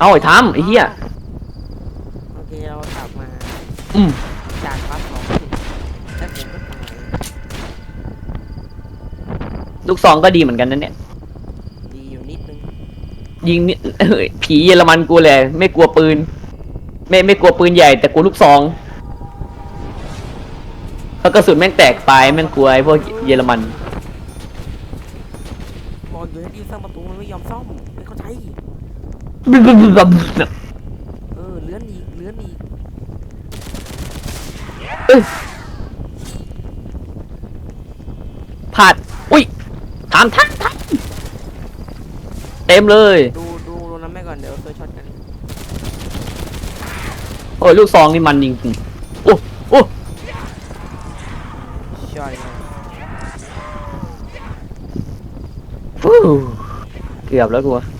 เอาไอ้ทามไอ้เหี้ย โอเคเรากลับมาอืม จากพาร์ทสองแล้วผมก็ตายลูกซองก็ดีเหมือนกันนั่นเนี่ย ดีอยู่นิดนึงยิงนี่เอ้ยผีเยอรมันกูเลยไม่กลัวปืน ไม่ไม่กลัวปืนใหญ่แต่กลัวลูกซองเพราะกระสุนแม่งแตกปลายแม่งกลัวไอ้พวกเยอรมัน บอกอยู่ให้ดีสร้างประตูมันไม่ยอมซ่อมไม่เข้าใจ เออเลื่อนอีกเลื่อนอีกผาดอุ้ยทามทักทักเต็มเลย ดูดูดูนั้นไม่ก่อนเดี๋ยวเคยช็อตกันโอ้ยลูกซองนี่มันจริงๆโอ้โอ้ช็อตเลยฟู้เกือบแล้วกูอย่าไปก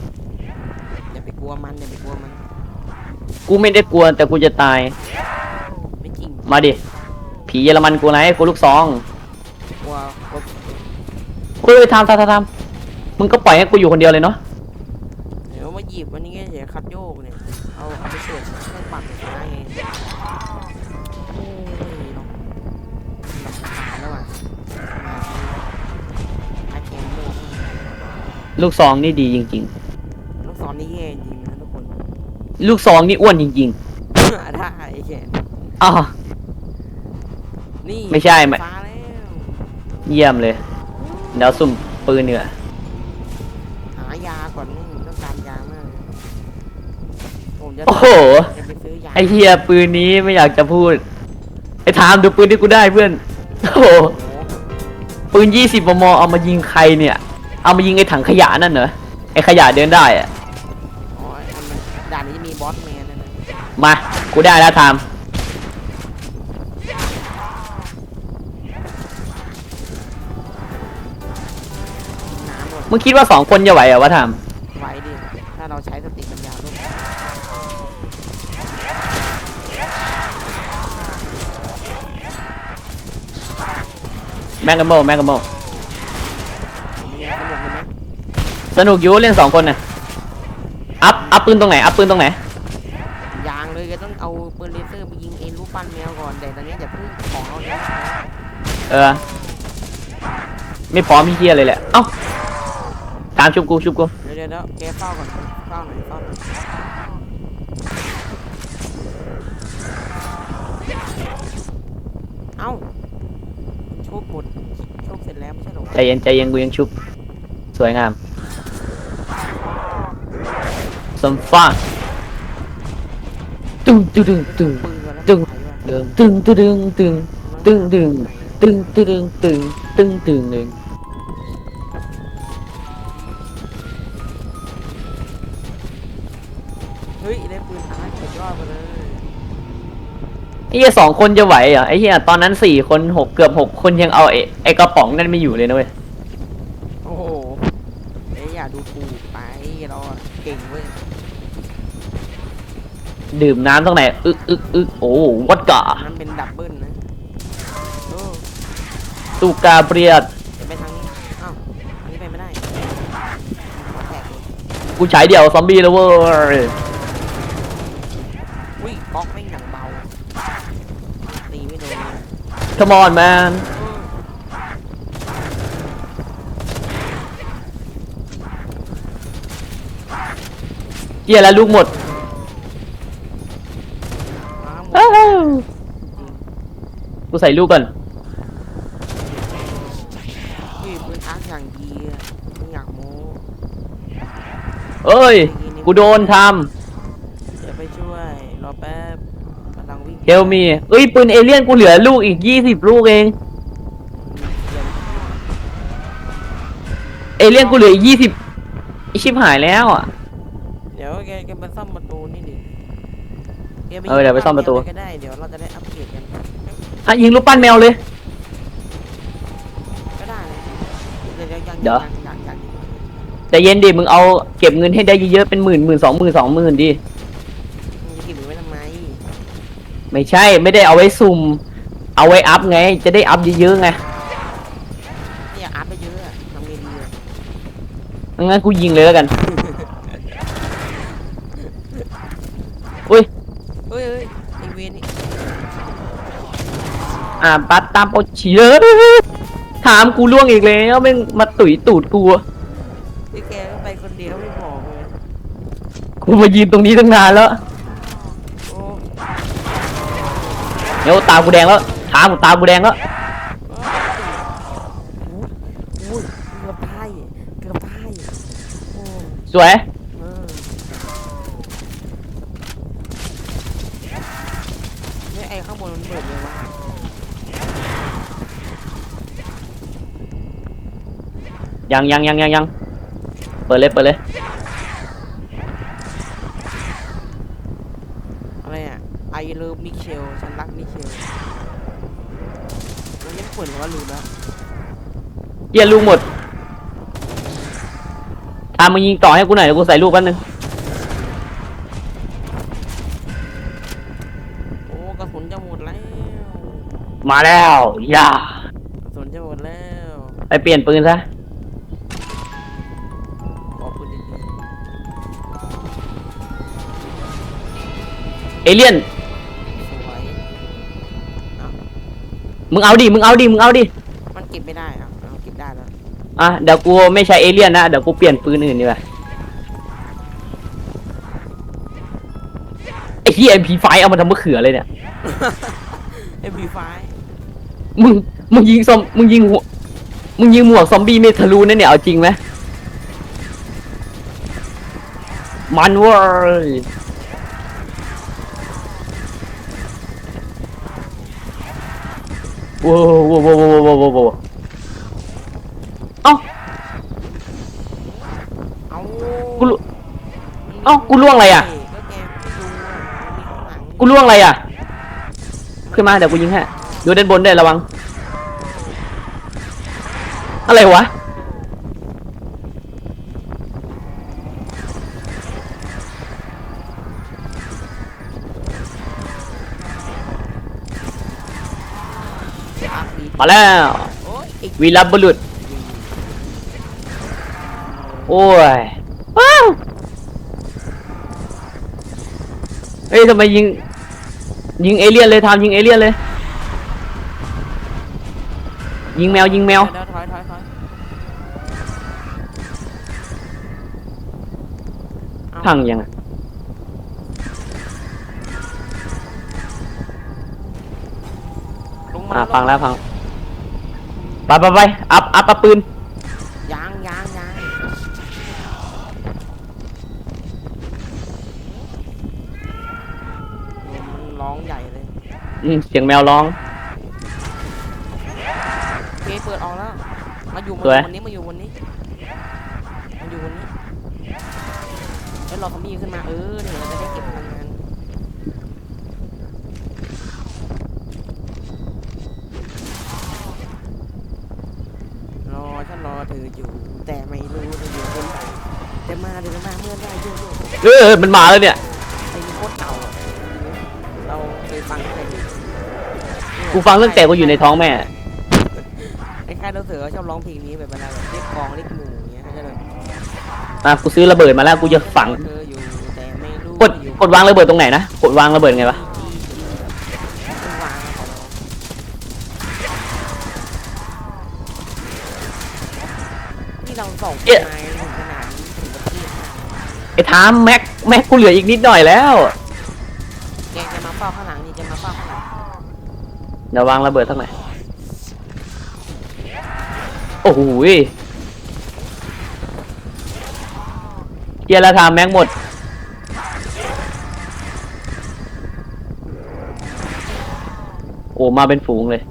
ลัวมันอย่าไปกลัวมัน กูไม่ได้กลัวแต่กูจะตาย ไม่จริงมาดิ ผีเยอรมันกูไหนกูลูกซองกลัวกลัวเฮ้ยทำทำทำทำมึงก็ปล่อยให้กูอยู่คนเดียวเลยเนาะเดี๋ยวมาหยิบวันนี้เดี๋ยวคัดโยกเนี่ย เอาเอาไปเสิร์ฟเครื่องปั่นไฟฟ้าไงโอ้ยเนาะลำคาญแล้วอะอาเกมโม ลูกซองนี่ดีจริง ลูกศรนี่แย่จริงนะทุกคนๆ ลูกซองนี่อ้วนจริงได้ไอ้แกๆอ้าวนี่ไม่ใช่ไม่ฟ้าแล้วเยี่ยมเลยเดี๋ยวสุ่มปืนเหนือหายาก่อนนี่ต้องการยามากเลยผมจะโอ้โห จะไปซื้อยาไอเฮียปืนนี้ไม่อยากจะพูด ไอ้ถามดูปืนที่กูได้เพื่อน โอ้โห โอ้โหปืนยี่สิบมมเอามายิงใครเนี่ย เอามายิงไอ้ถังขยะนั่นเหรอ ไอ้ขยะเดินได้อะอ๋ออันนั้น ด่านนี้จะมีบอสแมนนะนะมา กูได้แล้วทามน้ำหมดมึงคิดว่าสองคนจะไหวเหรอวะทามไว้ดิถ้าเราใช้สติปัญญาลูกแมกกาโมแมกกาโมผมยังสนุกเลยไหมสนุกอยู่เล่นสองคนน่ะ อัพอัพปืนตรงไหนอัพปืนตรงไหนยางเลยก็ต้องเอาปืนเลเซอร์ไปยิงเอ็นรูปปั้นแมวก่อนแต่ตอนนี้อย่าเพิ่งของเราเนี่ยเออ ไม่พร้อมพี่เฮียเลยแหละเอ้าตามชุบกูชุบกูเดี๋ยวเดี๋ยวเดี๋ยวแกเฝ้าก่อนเฝ้าหน่อยเฝ้าหน่อยเอ้าชุบหมดชุบเสร็จแล้วไม่ใช่เหรอใจเย็นใจเย็นกูยังชุบ สวยงาม สมฟ้าตึงตึงตึงตึงปืนก่อนแล้วตึงถ่ายด้วยตึงตึงตึงตึงตึงตึงตึงตึงตึงตึงตึงตึงตึงเฮ้ยได้ปืนอาร์ตสุดยอดไปเลยไอ้เหี้ยสองคนจะไหวเหรอไอ้เหี้ยตอนนั้นสี่คนหกเกือบหกคนยังเอาไอ้ไอ้กระป๋องนั่นไม่อยู่เลยนะเว้ย โอ้โหเอ้ยอย่าดูถูกไปเราอะเก่งเว้ย ดื่มน้ำตรงไหนอึกอึกอึกโอ้วัดกะนั้นเป็นดับเบิลนะโอ้ตูกาเบรียดจะไปทางนี้อ้าวอันนี้ไปไม่ได้ขอแตกเลยกูฉายเดี่ยวซอมบี้แล้วเว้ยอุ้ยก๊อกไม่งอย่างเบาตีไม่โดนเลย Come on man เออเหี้ยแล้วลูกหมด มาหมด อ้าว จริง กู ใส่ลูกก่อนอุ้ยปืนอาร์ตอย่างดีอะไม่อยากโม้เอ้ย กูโดนทเดี๋ยวไปช่วย รอแป๊บกำลังวิ่งำเฮลมีเอ้ย ปืนเอเลี่ยนกูเหลือลูกอีกยี่สิบลูกเอง เอเลี่ยนกูเหลืออีกยี่สิบชิบหายแล้วอะ เดี๋ยวแกแกไปซ่อมประตูนี่ดิแกเออเดี๋ยวไปซ่อมประตูก็ได้ เดี๋ยวเราจะได้อัปเกรดกัน อะยิงลูกปั้นแมวเลย ก็ได้นะเดี๋ยวเดี๋ยวยังเดี๋ยวยังยังยังแต่เย็นดิมึงเอาเก็บเงินให้ได้เยอะๆเป็นหมื่นหมื่นสองหมื่นสองหมื่นดิมึงจะเกินไว้ทำไมไม่ใช่ไม่ได้เอาไว้สุ่มเอาไว้อัพไง จะได้อัพเยอะๆไงไม่อยากอัพไปเยอะอะทำไงดีอะงั้นกูยิงเลยแล้วกัน อุ้ย เฮ้ยเฮ้ยไอเวนนี่ อ่าปัดตามโปชีเลยถามกูล่วงอีกแล้วแม่งมาตุ๋ยตูดกูอะไอแกก็ไปคนเดียวไม่บอกเลย กูมายืนตรงนี้ตั้งนานแล้วโอ้เดี๋ยวตากูแดงแล้วถามกูตากูแดงแล้วอุ้ยเกือบตายเกือบตายโอ้สวยเออเนี่ยไอ้ข้างบนมันเปิดเลยวะ ยังยังยังยังยังเปิดเลยเปิดเลยอะไรอะ I love Michelle ฉันรักมิเชลมันยังเปิดหรือว่าลืมแล้วเกียร์ลูกหมดถามมึงยิงต่อให้กูหน่อยเดี๋ยวกูใส่ลูกแป๊บนึงโอ้กระสุนจะหมดแล้วมาแล้วย่ากระสุนจะหมดแล้ว ไปเปลี่ยนปืนซะ อเลี่ยนๆสวยอ้าวมึงเอาดิ มึงเอาดิ มึงเอาดิ มันเก็บไม่ได้อะเอาเก็บได้แล้วอะ เดี๋ยวกูไม่ใช้เอเลี่ยนนะ เดี๋ยวกูเปลี่ยนปืนอื่นดีกว่าไอ้ที่เอ็มพีไฟเอามาทำมะเขือเลยเนี่ย เอ็มพีไฟมึง มึงยิงซอม มึงยิงหัว มึงยิงหมวกซอมบี้ไม่ทะลุนั่นเนี่ย เอาจริงไหมมันเว้ย ว้วโว้วโว้วโว้วโว้วโว้วโว้วเอ้าเอากูรู้เอ้ากูล่วงอะไรอะ ก็แกดูอะมันมีข้างหลังกูล่วงอะไรอะ ขึ้นมาเดี๋ยวกูยิงให้ดูด้านบนได้วยระวัง อะไรวะ มาแล้วโอ้ยอีกวีรบุรุษ โอ้ยว้าวเฮ้ยทำไมยิง ยิงเอเลี่ยนเลยทำยิงเอเลี่ยนเลย ยิงแมวยิงแมวเดี๋ยวถอยถอยถอยพังยังอะลงมาอะพังแล้วพัง ไปไปไปอัพอัพอัพปืนยางยางยางมันร้องใหญ่เลยอืมเสียงแมวร้อง โอเคเปิดออกแล้ว มาอยู่มาสอวยยู่วันนี้มาอยู่วันนี้มาอยู่วันนี้แล้วเราคอมบี้ขึ้นมาเออเดี๋ยวเราจะได้เก็บพลังงานรอฉันรอ เธออยู่ แต่ไม่รู้เธออยู่คนไหนจะมาเดี๋ยวจะมาเมื่อไหรโยโย่เออมันมาแล้วเนี่ยเพลงโคตรเก่าอะเราเคยฟังตั้งแต่เด็กกูฟังตั้งแต่กูอยู่ในท้องแม่ ไอ้ค่ายเราเสือเขาชอบร้องเพลงนี้แบบเวลาแบบเรียกกองเรียกหมู่อย่างเงี้ยเขาจะแบบอะกูซื้อระเบิดมาแล้วกูจะฝัง เธออยู่แต่ไม่รู้กดอยู่กดวางระเบิดตรงไหนนะ กดวางระเบิดไงวะ ต้องวางของเรานี่เรา ส่งเอ๊ะมาถึงขนาดนี้ถึงประเทศไอ้ทามแม็กแม็กกูเหลืออีกนิดหน่อยแล้ว แกจะมาเฝ้าข้างหลังนี่จะมาเฝ้าข้างหลังเดี๋ยววางระเบิดสักหน่อยโอ้โหยเกียร์ละทามแม็กหมด โอ้มาเป็นฝูงเลย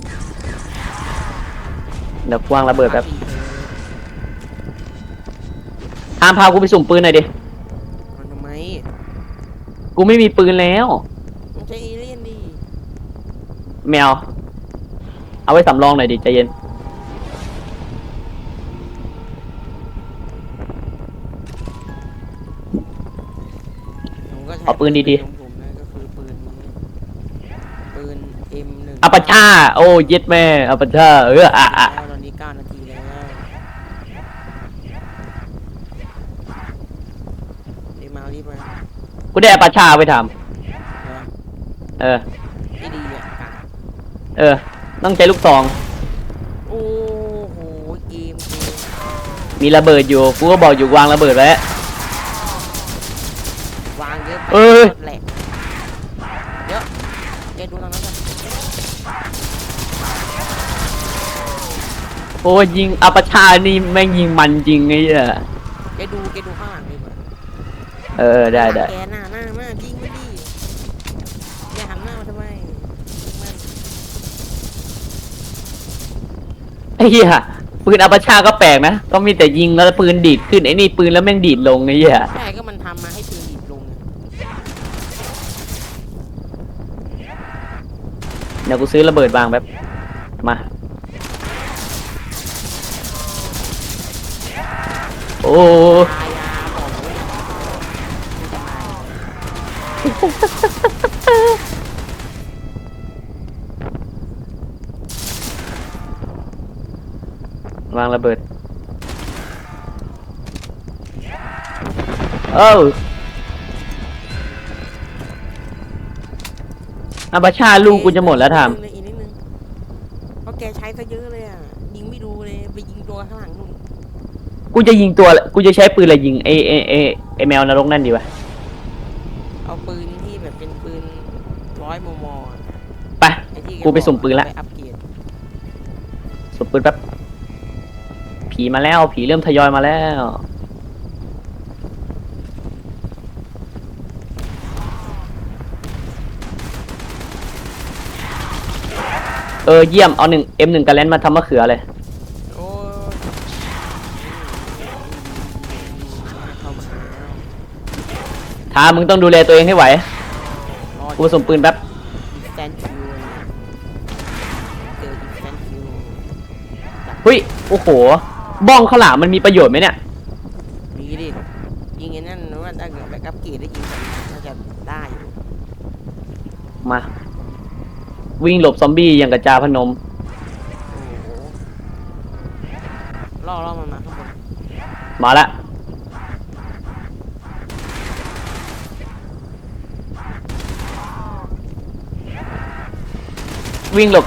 เดี๋ยวกวางระเบิดแป๊บ ทามพากูไปสุ่มปืนหน่อยดิ มันทำไมกูไม่มีปืนแล้วมันจะเอเลี่ยนดิแมว เอาไว้สำรองหน่อยดิใจเย็น ผมก็ใช้เอาปืนดีๆ ของผมนะก็คือปืนนี้ปืน M1 อัปปะชาโอ้เย็ดแม่อัปปะชาเอออะอะ แล้วตอนนี้9นาทีแล้ว รีบมารีบมากูกูได้อาปาชาไปทเหรอำเออ ไม่ดีอะกะเออ ต้องใช้ลูกซอง โอ้โหเกมเกมมีระเบิดอยู่ กูก็บอกอยู่วางระเบิดไว้ วางเยอะไปเอ้ย แหลกเยอะเดี๋ยวดูทางนั้นกันโอ้ยยิงอาปาชานี่แม่งยิงมันจริงไอ้เหี้ยเดี๋ยวดูแกดูข้างหลังดีกว่า เออได้ได้แกหน้าหน้าหน้ายิงมันดิอย่าหันหน้ามาทำไมยิงมันไอ้เหี้ยปืนอาปาชาก็แปลกนะ ก็มีแต่ยิงแล้วปืนดีดขึ้นไอ้นี่ปืนแล้วแม่งดีดลงไอ้เหี้ยใช่ก็มันทำมาให้ปืนดีดลงไงเดี๋ยวกูซื้อระเบิดวางแบบมา โอ้ยายางระเบิดเอ้าอาบาชาลูกกูจะหมดแล้วทอีกนิดนึงอีกนิดนึงเพราะแกใช้ซะเยอะเลยอะ ยิงไม่ดูเลย ไปยิงตัวข้างหลังนู่นำกูจะยิงตัวกูจะใช้ปืนอะไรยิงไอไอไอไอแมวนรกนั่นดีวะเอาปืนที่แบบเป็นปืนร้อยมมไปไอ้ที่แกูไปสุ่มปืนละไปอัปเกรดสุดปืนแป๊บ ผีมาแล้ว ผีเริ่มทยอยมาแล้ว เออเยี่ยม เอาหนึ่งเอ็มหนึ่งกระแลนมาทำมะเขือเลย โอ้ยเข้ามาแล้วท้ามึงต้องดูแลตัวเองให้ไหวรอกูส่งปืนแป๊บอินสแตนคิวเจออินสแตนคิวเฮ้ย โอ้โห บ้องข้าวหลามมันมีประโยชน์ไหมเนี่ย มีดิยิงไอ้นั่นนะว่าถ้าเกิดแบ็กอัพเกรดได้ยิงกันน่าจะได้อยู่มา วิ่งหลบซอมบี้อย่างกระจาพนม โอ้โหล่อล่อมันมาข้างบนมาละวิ่งหลบ